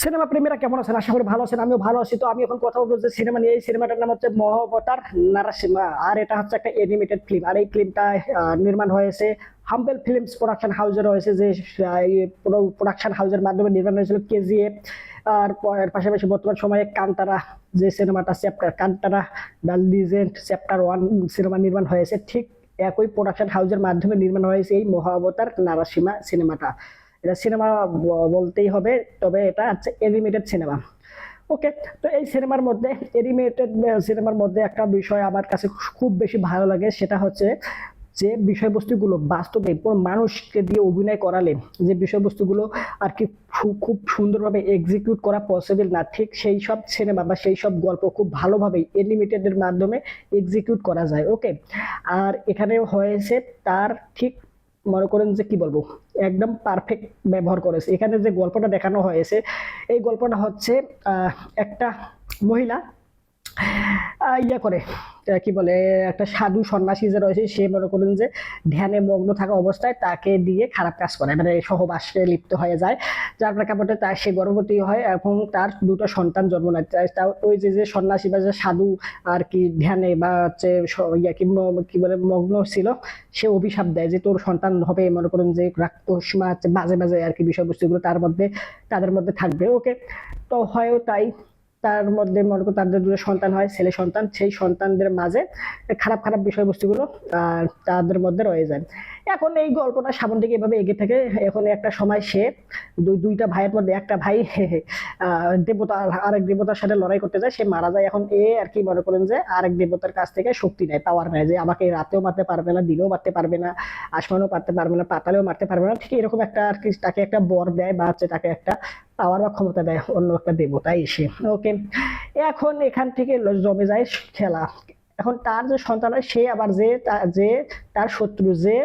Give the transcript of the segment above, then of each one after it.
Cinema প্রেমীরা কেমন আছেন? আশা করি ভালো আছেন, আমিও ভালো আছি। তো আমি এখন কথা বলব যে সিনেমা নিয়ে। এই সিনেমাটার নাম হচ্ছে মহাবতার নারাসিমা আর এটা হচ্ছে একটা অ্যানিমেটেড ফিল্ম আর এই ফিল্মটা নির্মাণ হয়েছে হাম্বেল ফিল্মস প্রোডাকশন হাউসের হয়েছে, যে প্রোডাকশন হাউজের মাধ্যমে নির্মাণ হয়েছিল কেজিএফ আর এর পাশাপাশি বর্তমান সময়ে কান্তারা যে সিনেমাটা chapter Kantara the legend chapter one cinema নির্মাণ হয়েছে। ঠিক একই প্রোডাকশন হাউজের মাধ্যমে নির্মাণ হয়েছে এই মহাবতার নারাসিমা সিনেমাটা। এটা সিনেমা বলতেই হবে, তবে এটা হচ্ছে এনিমেটেড সিনেমা ওকে তো এই সিনেমার মধ্যে এনিমেটেড সিনেমার মধ্যে একটা বিষয় আমার কাছে খুব বেশি ভালো লাগে, সেটা হচ্ছে যে বিষয়বস্তুগুলো বাস্তবে কোনো মানুষকে দিয়ে অভিনয় করালে যে বিষয়বস্তুগুলো আর কি খুব সুন্দরভাবে এক্সিকিউট করা পসিবল না, ঠিক সেই সব সিনেমা বা সেই সব গল্প খুব ভালোভাবে এনিমেটেডের মাধ্যমে এক্সিকিউট করা যায়। ওকে আর এখানে হয়েছে তার ঠিক মনে করেন যে কি বলব, একদম পারফেক্ট ব্যবহার করেছে। এখানে যে গল্পটা দেখানো হয়েছে, এই গল্পটা হচ্ছে একটা মহিলা ইয়া করে কি বলে, একটা সাধু সন্ন্যাসী যে রয়েছে, সে মনে করেন যে ধ্যানে মগ্ন থাকা অবস্থায় তাকে দিয়ে খারাপ কাজ করে মানে সহবাসে লিপ্ত হয়ে যায়। যার প্রেক্ষাপটে তার, সে গর্ভবতী হয় এবং তার দুটো সন্তান জন্ম নেয়। তা- ওই যে যে সন্ন্যাসী বা যে সাধু আর কি ধ্যানে বা হচ্ছে ইয়া কি কি বলে, মগ্ন ছিল, সে অভিশাপ দেয় যে তোর সন্তান হবে, মনে করেন যে রাক্ষস বা হচ্ছে বাজে বাজে আর কি বিষয়বস্তুগুলো তার মধ্যে, তাদের মধ্যে থাকবে। ওকে, তো হয়ও তাই তার মধ্যে মনে করো তাদের দুটো সন্তান হয়, ছেলে সন্তান, সেই সন্তানদের মাঝে খারাপ খারাপ বিষয়বস্তুগুলো তাদের মধ্যে রয়ে যায়। এখন এই গল্পটা সামন দিকে এভাবে এগিয়ে থাকে, এখন একটা সময় সে দুই, দুইটা ভাইয়ের মধ্যে একটা ভাই দেবতা, আরেক দেবতার সাথে লড়াই করতে যায়, সে মারা যায়। এখন এ আর কি মনে করেন যে, আরেক দেবতার কাছ থেকে শক্তি নেয় পাওয়ার নেয় যে, আমাকে রাতেও মারতে পারবে না, দিনেও মারতে পারবে না, আসমানও মারতে পারবে না, পাতালেও মারতে পারবে না। ঠিক এরকম একটা আর কি, তাকে একটা বর দেয় বা হচ্ছে তাকে একটা পাওয়ার বা ক্ষমতা দেয়, অন্য একটা দেবতা এসে ওকে, এখন এখান থেকে জমে যায় খেলা। এখন তার যে সন্তান হয়, সে আবার যে যে তার শত্রু, যে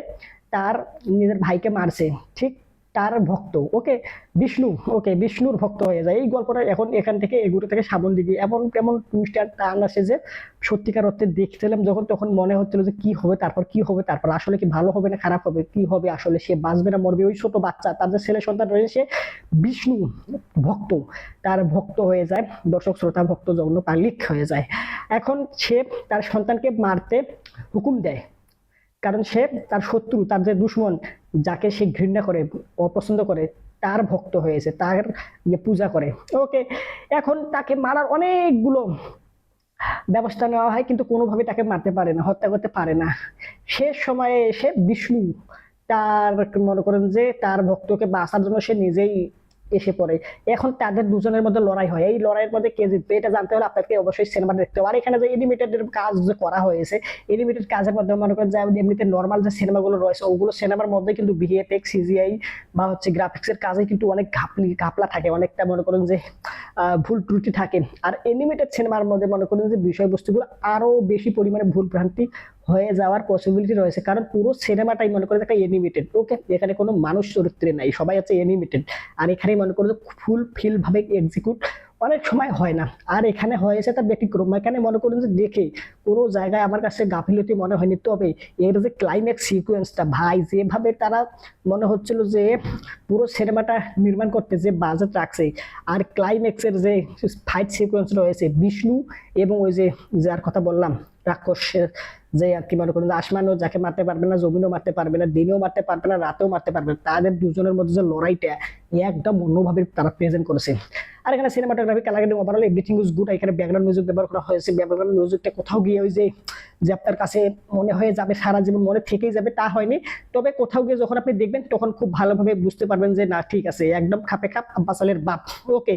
তার নিজের ভাইকে মারছে, ঠিক? তার ভক্ত, ওকে? বিষ্ণু, ওকে? বিষ্ণুর ভক্ত হয়ে যায়। এই গল্পটা এখন এখান থেকে এগুলো থেকে সামন দিকে এমন কেমন টুইস্টার টান আসে যে সত্যিকার অর্থে দেখছিলাম যখন তখন মনে হচ্ছিল যে কি হবে, তারপর কি হবে, তারপর আসলে কি ভালো হবে না খারাপ হবে, কি হবে আসলে সে বাঁচবে না, মরবে। ওই ছোট বাচ্চা, তার যে ছেলে সন্তান রয়েছে, সে বিষ্ণু ভক্ত, তার ভক্ত হয়ে যায়। দর্শক, শ্রোতা ভক্ত জন্য পালিক হয়ে যায়। এখন সে তার সন্তানকে মারতে হুকুম দেয়। কারণ সে তার শত্রু, তার যে দুশ্মন যাকে সে ঘৃণা করে, অপছন্দ করে, তার ভক্ত হয়েছে, তার ইয়ে পূজা করে। ওকে এখন তাকে মারার অনেকগুলো ব্যবস্থা নেওয়া হয়, কিন্তু কোনোভাবে তাকে মারতে পারে না, হত্যা করতে পারে না। শেষ সময়ে এসে বিষ্ণু, তার মনে করেন যে তার ভক্তকে বাঁচার জন্য সে নিজেই এসে পড়ে। এখন তাদের দুজনের মধ্যে লড়াই হয়। এই লড়াইয়ের মধ্যে কে জিতবে এটা জানতে হলে আপনাকে অবশ্যই সিনেমা দেখতে হবে। আর এখানে যে এনিমেটেড কাজ যে করা হয়েছে এনিমেটেড কাজের মধ্যে মনে করেন যে এমনিতে নর্মাল যে সিনেমাগুলো রয়েছে, ওগুলো সিনেমার মধ্যে কিন্তু ভিএফএক্স সিজিআই বা হচ্ছে গ্রাফিক্সের কাজে কিন্তু অনেক ঘাপলি, ঘাপলা থাকে। অনেকটা মনে করেন যে ভুল ত্রুটি থাকে। আর এনিমেটেড সিনেমার মধ্যে মনে করেন যে বিষয়বস্তুগুলো আরও বেশি পরিমাণে ভুল ভ্রান্তি হয়ে যাওয়ার পসিবিলিটি রয়েছে। কারণ পুরো সিনেমাটাই মনে করেন একটা এনিমেটেড ওকে এখানে কোনো মানুষ চরিত্রে নাই, সবাই হচ্ছে এনিমেটেড আর এখানে মনে করেন ফুল ফিল ভাবে এক্সিকিউট অনেক সময় হয় না। আর এখানে হয়েছে তার ব্যতিক্রম, এখানে মনে করুন যে দেখে কোনো জায়গায় আমার কাছে গাফিলতি মনে হয়নি। তবে এর যে ক্লাইম্যাক্স সিকুয়েন্সটা ভাই, যেভাবে তারা মনে হচ্ছিল যে পুরো সিনেমাটা নির্মাণ করতে যে বাজেট রাখছে, আর ক্লাইম্যাক্সের যে ফাইট সিকুয়েন্স রয়েছে, বিষ্ণু এবং ওই যে, যার কথা বললাম, রাক্ষসের যে আর কি মনে করেন আসমানও যাকে মারতে পারবে না, জমিনও মারতে পারবে না, দিনেও মারতে পারবে না, রাতেও মারতে পারবে না, তাদের দুজনের মধ্যে যে লড়াইটা একদম অন্যভাবে তারা প্রেজেন্ট করেছে। আর এখানে cinematography colour overall everything is good এখানে ব্যাকগ্রাউন্ড মিউজিক ব্যবহার করা হয়েছে ব্যাকগ্রাউন্ড মিউজিকটা কোথাও গিয়ে ওই যে যে আপনার কাছে মনে হয়ে যাবে, সারা জীবন মনে থেকেই যাবে, তা হয়নি। তবে কোথাও গিয়ে যখন আপনি দেখবেন, তখন খুব ভালোভাবে বুঝতে পারবেন যে, না, ঠিক আছে, একদম খাপে খাপ, আব্বাস আলীর বাপ। ওকে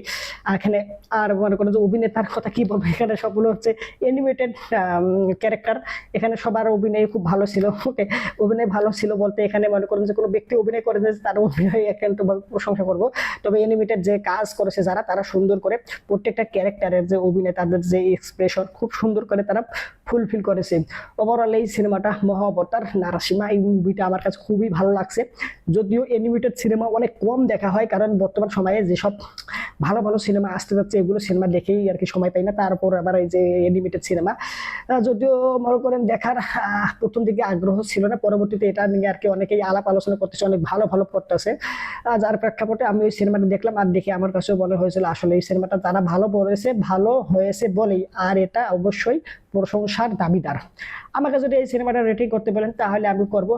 এখানে আর মনে করেন যে অভিনেতার কথা কি বলব, এখানে সবগুলো হচ্ছে অ্যানিমেটেড ক্যারেক্টার এখানে সবার অভিনয় খুব ভালো ছিল। ওকে, অভিনয় ভালো ছিল বলতে এখানে মনে করেন যে কোনো ব্যক্তি অভিনয় করে যে তার অভিনয় একান্তভাবে প্রশংসা করব। তবে অ্যানিমেটেড যে কাজ করেছে যারা, তারা সুন্দর করে প্রত্যেকটা ক্যারেক্টারের যে অভিনয়, তাদের যে এক্সপ্রেশন খুব সুন্দর করে তারা ফুলফিল করেছে। ওভারঅল এই সিনেমাটা মহাবতার নারাসিমা এই মুভিটা আমার কাছে খুবই ভালো লাগছে। যদিও অ্যানিমেটেড সিনেমা অনেক কম দেখা হয়, কারণ বর্তমান সময়ে যেসব ভালো ভালো সিনেমা আসতে যাচ্ছে, এগুলো সিনেমা দেখেই আর কি সময় পাই না। তারপর আবার এই যে অ্যানিমেটেড সিনেমা যদিও মনে করেন দেখার প্রথম দিকে আগ্রহ ছিল না, পরবর্তীতে এটা নিয়ে আর কি অনেকেই আলাপ আলোচনা করতেছে, অনেক ভালো ভালো করতেছে যার প্রেক্ষাপটে আমি ওই সিনেমাটা দেখলাম আর দেখে আমার কাছেও মনে হয়েছিল, আসলে এই সিনেমাটা তারা ভালো বলেছে, ভালো হয়েছে বলেই, আর এটা অবশ্যই প্রশংসার দাবিদার। আমাকে যদি এই সিনেমাটা রেটিং করতে বলেন, তাহলে আমি করব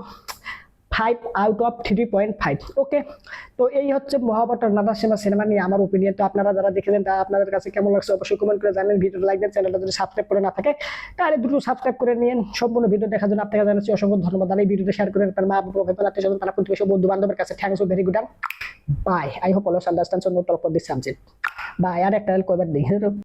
five out of three point five okay তো এই হচ্ছে মহাবতার নাদা সিনেমা সিনেমা নিয়ে আমার ওপিনিয়ন তো আপনারা যারা দেখেছেন, তা আপনাদের কাছে কেমন লাগছে অবশ্যই কমেন্ট করে জানেন ভিডিও লাইক দেন চ্যানেলটা যদি সাবস্ক্রাইব করে না থাকে, তাহলে দ্রুত সাবস্ক্রাইব করে নিন। সম্পূর্ণ ভিডিও দেখার জন্য আপনাকে জানাচ্ছি অসংখ্য ধন্যবাদ। এই ভিডিওটা শেয়ার করেন আপনার মা, বাবা আত্মীয় স্বজন তারা প্রতিবেশী বন্ধু বান্ধবের কাছে thanks very good bye I hope all's understand so no talk for this subject bye আর একটা কয়বার দেখি